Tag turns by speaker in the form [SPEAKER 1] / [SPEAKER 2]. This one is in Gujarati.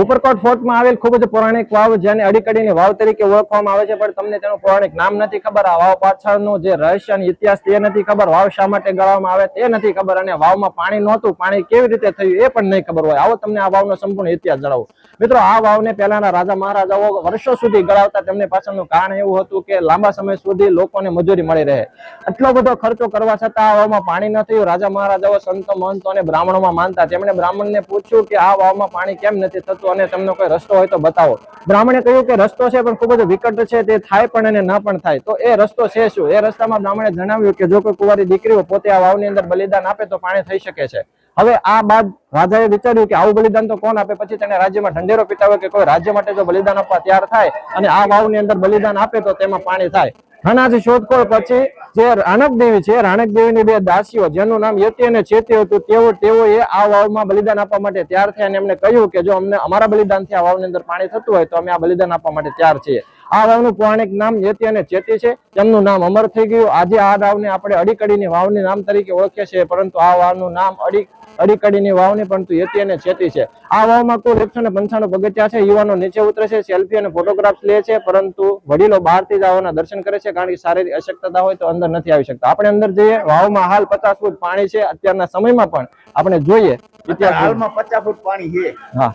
[SPEAKER 1] ઉપરકોટ ફોર્ટમાં આવેલ ખૂબ જ પૌરાણિક વાવ જેને અડીકડીની વાવ તરીકે ઓળખવામાં આવે છે, પણ તમને તેનું પૌરાણિક નામ નથી ખબર. આ વાવ પાછળનો જે રહસ્ય અને ઇતિહાસ તે નથી ખબર. વાવ શા માટે ગળવામાં આવે તે નથી ખબર અને વાવમાં પાણી નહોતું. પાણી કેવી રીતે થયું એ પણ નહીં ખબર હોય. આવો તમને આ વાવનો સંપૂર્ણ ઇતિહાસ જણાવો. મિત્રો, આ વાવને પહેલાના રાજા મહારાજાઓ વર્ષો સુધી ગળાવતા. તેમને પાછળનું કારણ એવું હતું કે લાંબા સમય સુધી લોકોને મજૂરી મળી રહે. આટલો બધો ખર્ચો કરવા છતાં આ વાવમાં પાણી ન થયું. રાજા મહારાજાઓ સંતો, મહંતો અને બ્રાહ્મણોમાં માનતા. તેમણે બ્રાહ્મણને પૂછ્યું કે આ વાવમાં પાણી કેમ નથી થતું અને તમને કોઈ રસ્તો હોય તો બતાવો. બ્રાહ્મણે કહ્યું કે રસ્તો છે, પણ ખૂબ જ વિકટ છે, તે થાય પણ અને ન પણ થાય. તો એ રસ્તો છે શું? એ રસ્તામાં બ્રાહ્મણે જણાવ્યું કે જો કોઈ કુંવારી દીકરીઓ પોતે આ વાવની અંદર બલિદાન આપે તો પાણી થઈ શકે છે. હવે આ બાદ રાજાએ વિચાર્યું કે આવું બલિદાન તો કોણ આપે? પછી તેને રાજ્યમાં ઢંઢેરો હોય કે કોઈ રાજ્ય માટે જો બલિદાન આપવા તૈયાર થાય અને આ વાવની અંદર બલિદાન આપે તો તેમાં પાણી થાય. ઘણાથી શોધખોળ પછી જે રાણક દેવી છે રાણક દેવીની બે દાસીઓ, જેનું નામ યતિ અને ચેતી હતું, તેઓ તેઓએ આ વાવમાં બલિદાન આપવા માટે તૈયાર થયા અને એમને કહ્યું કે જો અમને અમારા બલિદાનથી આ વાવની અંદર પાણી થતું હોય, તો અમે આ બલિદાન આપવા માટે તૈયાર છીએ. આ વાવનું પૌરાણિક નામ યતિ અને ચેતી છે. તેમનું નામ અમર થઈ ગયું. આજે આ વાવને આપણે અડીકડીની વાવની નામ તરીકે ઓળખીએ છીએ, પરંતુ આ વાવનું નામ અડી અડીકડીની વાવની પણ યતી અને છેતી છે. આ વાવમાં કુલ એકસો ને પંચાણું પગથિયા છે. યુવાનો નીચે ઉતરે છે સેલ્ફી અને ફોટોગ્રાફ્સ લે છે પરંતુ વડીલો બહારથી જ આવાના દર્શન કરે છે કારણ કે શારીરિક અશક્તતા હોય તો અંદર નથી આવી શકતા. આપણે અંદર જઈએ વાવમાં હાલ પચાસ ફૂટ પાણી છે. અત્યારના સમયમાં પણ આપણે જોઈએ જોઈએ.
[SPEAKER 2] હાલમાં પચાસ ફૂટ પાણી છે.
[SPEAKER 1] હા.